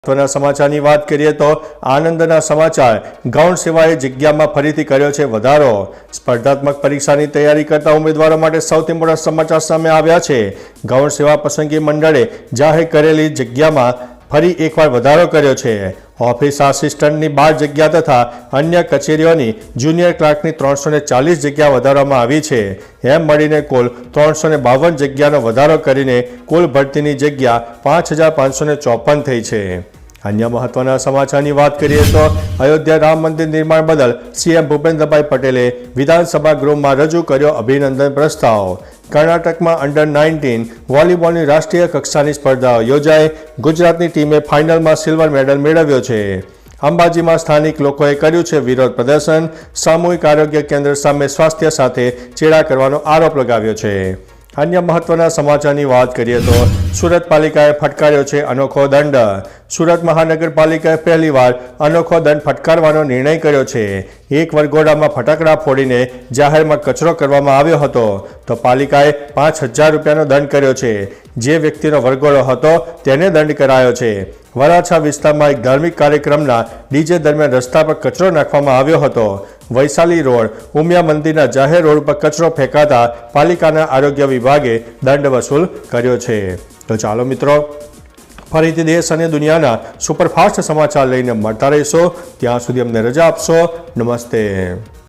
મહત્વના સમાચારની વાત કરીએ તો આનંદના સમાચાર. ગૌણ સેવાએ જગ્યામાં ફરીથી કર્યો છે વધારો. સ્પર્ધાત્મક પરીક્ષાની તૈયારી કરતા ઉમેદવારો માટે સૌથી મોટા સમાચાર સામે આવ્યા છે. ગૌણ સેવા પસંદગી મંડળે જાહેર કરેલી જગ્યામાં ફરી એકવાર વધારો કર્યો છે. ઓફિસ આસિસ્ટન્ટની બાર જગ્યા તથા અન્ય કચેરીઓની જુનિયર ક્લાર્કની ત્રણસો ચાલીસ જગ્યા વધારવામાં આવી છે. એમ મળીને કુલ ત્રણસો બાવન જગ્યાનો વધારો કરીને કુલ ભરતીની જગ્યા પાંચ હજાર પાંચસો ચોપન થઈ છે. અન્ય મહત્વના સમાચારની વાત કરીએ તો અયોધ્યા રામ મંદિર નિર્માણ બદલ સીએમ ભૂપેન્દ્રભાઈ પટેલે વિધાનસભા ગૃહમાં રજૂ કર્યો અભિનંદન પ્રસ્તાવ. કર્ણાટકમાં અંડર નાઇન્ટીન વોલીબોલની રાષ્ટ્રીય કક્ષાની સ્પર્ધાઓ યોજાઈ. ગુજરાતની ટીમે ફાઇનલમાં સિલ્વર મેડલ મેળવ્યો છે. અંબાજીમાં સ્થાનિક લોકોએ કર્યું છે વિરોધ પ્રદર્શન. સામૂહિક આરોગ્ય કેન્દ્ર સામે સ્વાસ્થ્ય સાથે ચેડા કરવાનો આરોપ લગાવ્યો છે. અન્ય મહત્વના સમાચારની વાત કરીએ તો સુરત પાલિકાએ ફટકાર્યો છે અનોખો દંડ. સુરત મહાનગરપાલિકાએ પહેલીવાર અનોખો દંડ ફટકારવાનો નિર્ણય કર્યો છે. એક વરઘોડામાં ફટાકડા ફોડીને જાહેરમાં કચરો કરવામાં આવ્યો હતો. તો પાલિકાએ પાંચ હજાર રૂપિયાનો દંડ કર્યો છે. જે વ્યક્તિનો વરઘોડો હતો તેને દંડ કરાયો છે. વરાછા વિસ્તારમાં એક ધાર્મિક કાર્યક્રમના ડીજે દરમિયાન રસ્તા પર કચરો નાખવામાં આવ્યો હતો. વૈશાલી રોડ, ઉમિયા મંદિરના જાહેર રોડ પર કચરો ફેંકાતા પાલિકાના આરોગ્ય વિભાગે દંડ વસૂલ કર્યો છે. તો ચાલો મિત્રો, ફરીથી દેશ અને દુનિયાના સુપરફાસ્ટ સમાચાર લઈને મળતા રહીશો. ત્યાં સુધી અમને રજા આપશો. નમસ્તે.